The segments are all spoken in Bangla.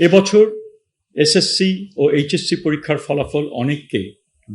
এবছর এসএসসি ও এইচএসসি পরীক্ষার ফলাফল অনেককে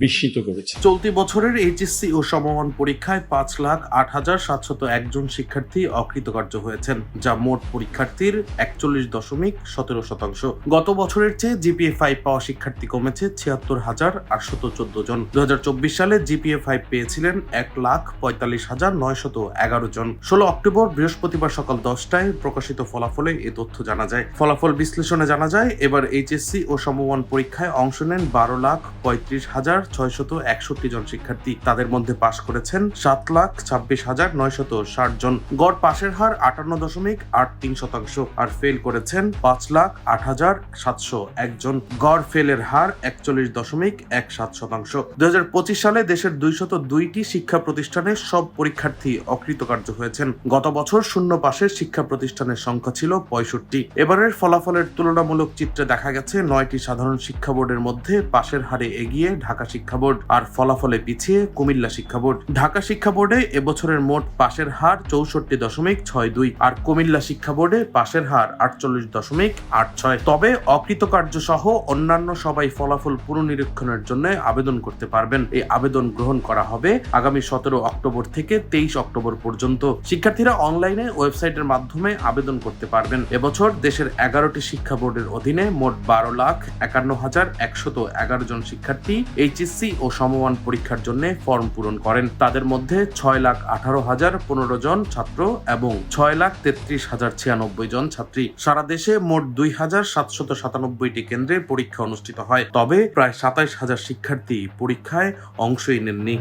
বিস্মিত করেছে। চলতি বছরের এইচএসসি ও সমমান পরীক্ষায় পাঁচ লাখ আট হাজার সাতশত একজন শিক্ষার্থী অকৃতকার্য হয়েছেন, যা মোট পরীক্ষার্থীর একচল্লিশ দশমিক সতেরো শতাংশ। গত বছরের চেয়ে জিপিএ ফাইভ পাওয়া শিক্ষার্থী কমেছে ছিয়াত্তর হাজার আটশত চোদ্দ জন। দু হাজার চব্বিশ সালে জিপিএ ফাইভ পেয়েছিলেন এক লাখ পঁয়তাল্লিশ হাজার নয়শত এগারো জন। ষোলো অক্টোবর বৃহস্পতিবার সকাল দশটায় প্রকাশিত ফলাফলে এ তথ্য জানা যায়। ফলাফল বিশ্লেষণে জানা যায়, এবার এইচএসসি ও সমমান পরীক্ষায় অংশ নেন বারো লাখ পঁয়ত্রিশ হাজার ছয়শত একষট্টি জন শিক্ষার্থী তাদের মধ্যে পাশ করেছেন। সাত লাখ ছাব্বিশ হাজার নয়শত ষাট জন। গড় পাশের হার আটান্ন দশমিক আট তিন শতাংশ আর ফেল করেছেন পাঁচ লাখ আট হাজার সাতশো একজন গড় ফেলের হার একচল্লিশ দশমিক এক সাত শতাংশ। দু সালে দেশের দুইশত দুইটি শিক্ষা প্রতিষ্ঠানে সব পরীক্ষার্থী অকৃতকার্য হয়েছেন। গত বছর শূন্য পাশের শিক্ষা প্রতিষ্ঠানের সংখ্যা ছিল পঁয়ষট্টি। এবারের ফলাফলের তুলনামূলক চিত্রে দেখা গেছে নয়টি সাধারণ শিক্ষা বোর্ডের মধ্যে পাশের হারে এগিয়ে ঢাকা শিক্ষা বোর্ড আর ফলাফলে পিছিয়ে কুমিল্লা শিক্ষা বোর্ড। ঢাকা শিক্ষা বোর্ডে এবছরের মোট পাশের হার চৌষট্টি দশমিক ছয় দুই আর কুমিল্লা শিক্ষা বোর্ডে পাশের হার আটচল্লিশ দশমিক আট ছয়। তবে অকৃতকার্য সহ অন্যান্য সবাই ফলাফল পুনর্নিরীক্ষণের জন্য আবেদন করতে পারবেন। এই আবেদন গ্রহণ করা হবে আগামী সতেরো অক্টোবর থেকে তেইশ অক্টোবর পর্যন্ত। শিক্ষার্থীরা অনলাইনে ওয়েবসাইটের মাধ্যমে আবেদন করতে পারবেন। এবছর দেশের এগারোটি শিক্ষা বোর্ডের অধীনে মোট বারো লাখ একান্ন হাজার একশত এগারো জন শিক্ষার্থী এইচএসসি ও সমমান পরীক্ষার জন্য ফর্ম পূরণ করেন। তাদের মধ্যে ছয় লাখ আঠারো হাজার পনেরো জন ছাত্র এবং ছয় লাখ তেত্রিশ হাজার ছিয়ানব্বই জন ছাত্রী। সারা দেশে মোট দুই হাজার সাতশত সাতানব্বইটি কেন্দ্রে পরীক্ষা অনুষ্ঠিত হয়, তবে প্রায় সাতাইশ হাজার শিক্ষার্থী পরীক্ষায় অংশই নেননি।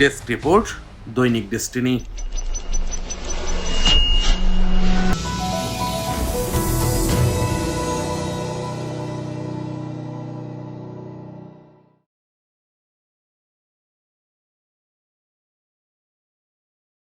Desk report, Dainik Destiny.